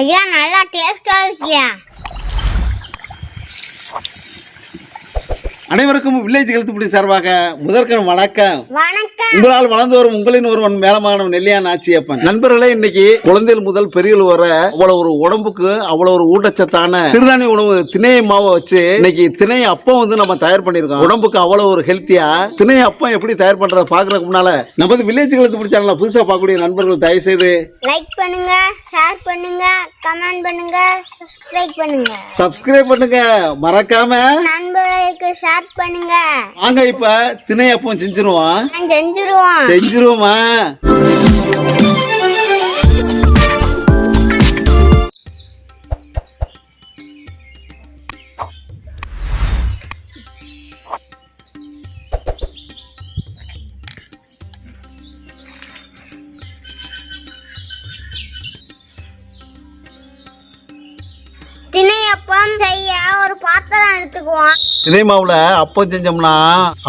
ஐயா நல்லா டேஸ்டா இருக்கியா அனைவருக்கும் வில்லேஜ் எழுத்துப்படி சார்பாக முதற்கண் வணக்கம். உங்களால் வளர்ந்து வரும் உங்களின் ஒருவன் மேலமான நெல்லியான் ஆச்சியப்பன். நண்பர்களே இன்னைக்கு குழந்தைகள் முதல் பெரியல் வர அவ்வளவு ஒரு உடம்புக்கு அவ்வளவு ஒரு ஊட்டச்சத்தான சிறுதானிய உணவு திணை மாவை வச்சு இன்னைக்கு திணை அப்பம் வந்து நம்ம தயார் பண்ணிருக்கோம் உடம்புக்கு அவ்வளவு ஒரு ஹெல்த்தியா திணை அப்பம் எப்படி தயார் பண்றத பாக்குறதுக்கு முன்னால நமது வில்லேஜ் எழுத்துப்படி சேனல புதுசா பார்க்கக்கூடிய நண்பர்கள் தயவு செய்து லைக் பண்ணுங்க ஷேர் பண்ணுங்க கமெண்ட் பண்ணுங்க சப்ஸ்கிரைப் பண்ணுங்க. சப்ஸ்கிரைப் பண்ணுங்க. மறக்காம நண்பர்களுக்கு ஷேர் பண்ணுங்க. வாங்க இப்ப திணை அப்பம் செஞ்சிருவோம். செஞ்சுருவோம். செஞ்சிருவோமா? திணையப்பம் செய்ய ஒரு பாத்திரம் எடுத்துக்குவோம் திணை மாவுல அப்பம் செஞ்சோம்னா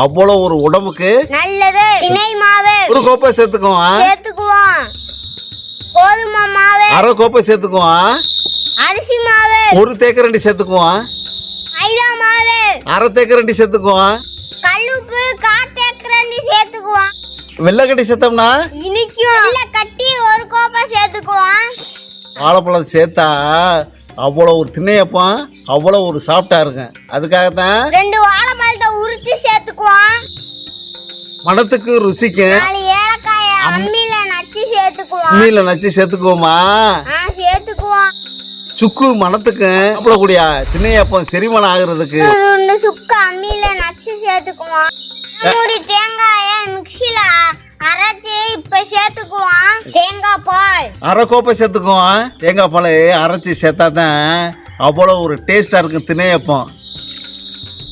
அவ்வளோ ஒரு உடம்புக்கு நல்லது. திணை மாவு ஒரு கோப்பை சேர்த்துக்குவோம் சேர்த்துக்குவோம் கோதுமை மாவு. அரை கோப்பை சேர்த்துக்குவோம் அரிசி மாவு. ஒரு தேக்கரண்டி சேர்த்துக்குவோம் மைதா மாவு. அரை தேக்கரண்டி சேர்த்துக்குவோம் கல்லுப்பு காத்தேக்கரண்டி சேர்த்துக்குவோம் வெள்ளைக்கட்டி சேர்த்தோம்னா? இனிக்கும். இல்ல கட்டி ஒரு கோப்பை சேர்த்துக்குவோம் வாழைப்பழம் சேர்த்தா அவ்வளோ ஒரு திணையப்பம் அவ்வளோ ஒரு சாஃப்டா இருக்கும் அதுக்காகத்தான் ரெண்டு வாழைப்பழத்தை உரிச்சு சேர்த்துக்குவோம். மனத்துக்கு ருசிக்கும் நாலு ஏலக்காய அம்மியில நச்சு சேர்த்துக்குவோம். மீனில் நச்சு சேர்த்துக்குவோமா? ஆ சேர்த்துக்குவோம். சுக்கு மணத்துக்கும் சாப்பிடக்கூடிய திணையப்பம் செரிமானம் ஆகுறதுக்கு. ரெண்டு சுக்கு அம்மியில நச்சு சேர்த்துக்குவோம். மூடி தேங்காய மிக்சியில அரைச்சு இப்ப சேர்த்துக்குவோம் தேங்காய் பால் அரை கோப்பை சேர்த்துக்குவோம் தேங்காய் பால் அரைச்சி சேர்த்தா தான் அவ்வளோ ஒரு டேஸ்டாக இருக்கும் திணையப்பம்.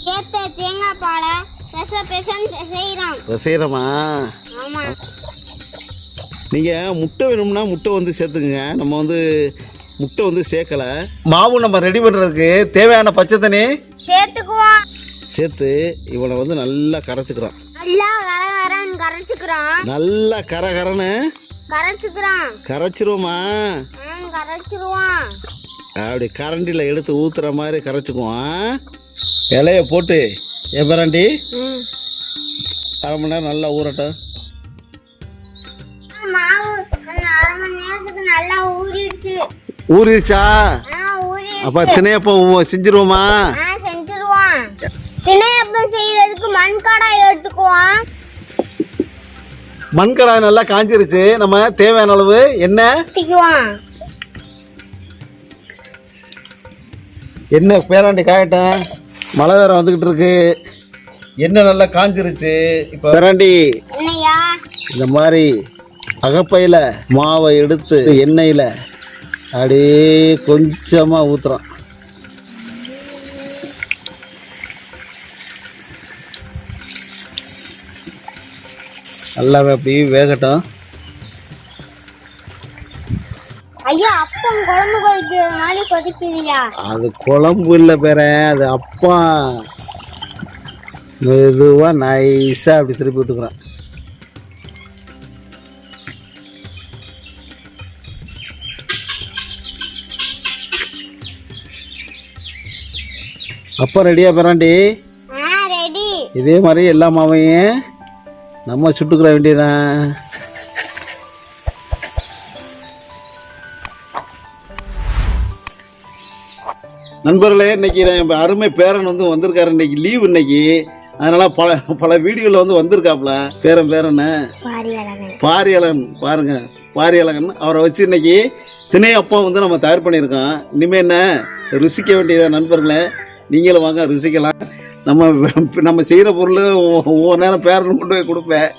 சேர்த்த தேங்காய் பாலை பெச பெசன்னு பிசைறோம் செய்கிறோமா நீங்கள் முட்டை வேணும்னா முட்டை வந்து சேர்த்துக்குங்க. நம்ம வந்து முட்டை வந்து சேர்க்கலை. மாவு நம்ம ரெடி பண்ணுறதுக்கு தேவையான பச்சை தண்ணி? சேர்த்துக்குவோம். சேர்த்து இவனை வந்து நல்லா கரைச்சிக்கிறோம். நல்லா கரகரன்னு கரைச்சுக்கிறோம். நல்லா கரை கரன்னு கரைச்சுக்கிறோம் கரைச்சிருவோமா? ம் கரைச்சிருவோம் அப்படி கரண்டியில் எடுத்து ஊற்றுற மாதிரி கரைச்சிக்குவோம் இலைய போட்டு எவ்வராண்டி ம். அரை மணி நேரம் நல்லா ஊறட்டும். மாவு அந்த அரை மணி நேரத்துக்கு நல்லா ஊறிடுச்சு. அப்போ திணையப்பம் செஞ்சிருவோமா? ஆ செஞ்சுருவோம் திணையப்பம் செய்யறதுக்கு மண் கடாய் எடுத்துக்குவோம் மண்கடாய் நல்லா காஞ்சிருச்சு. நம்ம தேவையான அளவு ஊற்றிக்குவோம் எண்ணெய் பேராண்டி காயட்டும் மழை வேற வந்துக்கிட்டு இருக்கு. எண்ணெய் நல்லா காஞ்சிருச்சு. இப்போ பேராண்டி இந்த மாதிரி அகப்பையில் மாவை எடுத்து எண்ணெயில் அப்படியே கொஞ்சமாக ஊற்றுறோம் நல்லாவே அப்படியே வேகட்டும். ஐயா அப்பம் குழம்பு கொதிக்கிற மாதிரி கொதிக்குதுயா? அது குழம்பு இல்லை பேர அது அப்பா. மெதுவாக நைஸாக அப்படி திருப்பி விட்டுக்கிறேன். அப்பா ரெடியா பேராண்டி? ஆ ரெடி இதே மாதிரி எல்லா மாவையும் நம்ம சுட்டுக்கிற வேண்டியதான் நண்பர்களே இன்னைக்கு என் அருமை பேரன் வந்து வந்திருக்காரு. இன்னைக்கு லீவ் இன்னைக்கு. அதனால பல பல வீடியோவில் வந்து வந்திருக்காப்புல. பேரன் பேரன். பாரியலன் பாருங்க. பாரியலகன் அவரை வச்சு இன்னைக்கு திணை அப்பம் வந்து நம்ம தயார் பண்ணியிருக்கோம் இனிமேல் என்ன? ருசிக்க வேண்டியதா நண்பர்களே. நீங்களும் வாங்க ருசிக்கலாம். நம்ம நம்ம செய்கிற பொருள் ஒவ்வொரு நேரம் பேரன் கொண்டு போய் கொடுப்பேன்.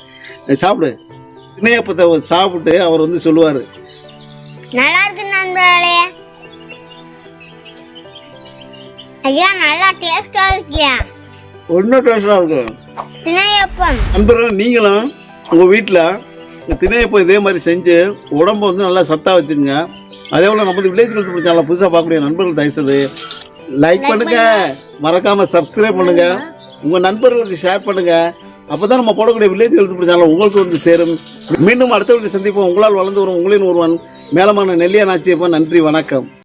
சாப்பிடு. திணை அப்பத்தை சாப்பிட்டு அவர் வந்து சொல்லுவார். நல்லா இருக்கு நண்பர்களே. ஐயா நல்லா டேஸ்டா இருக்கியா? ஒன்றும் டேஸ்டாக இருக்கும் திணையப்பம் நண்பர்கள் நீங்களும் உங்கள் வீட்டில் திணையப்பம் இதே மாதிரி செஞ்சு உடம்பை வந்து நல்லா சத்தாக வச்சுங்க அதே போல் நமது வில்லேஜ் கல்ச்சர் பிடிச்சாலும் புதுசாக பார்க்கக்கூடிய நண்பர்கள் தயவுசெய்து லைக் பண்ணுங்க. மறக்காம சப்ஸ்கிரைப் பண்ணுங்க. உங்கள் நண்பர்களுக்கு ஷேர் பண்ணுங்க. அப்போ தான் நம்ம போடக்கூடிய வில்லேஜ் ஹெல்த் பிடிச்சாலும் உங்களுக்கு வந்து சேரும். மீண்டும் அடுத்த வீட்டு சந்திப்போம். உங்களால் வளர்ந்து வரும் உங்களின் ஒருவன். மேலமான நெல்லியா நாச்சியப்பன் நன்றி வணக்கம்.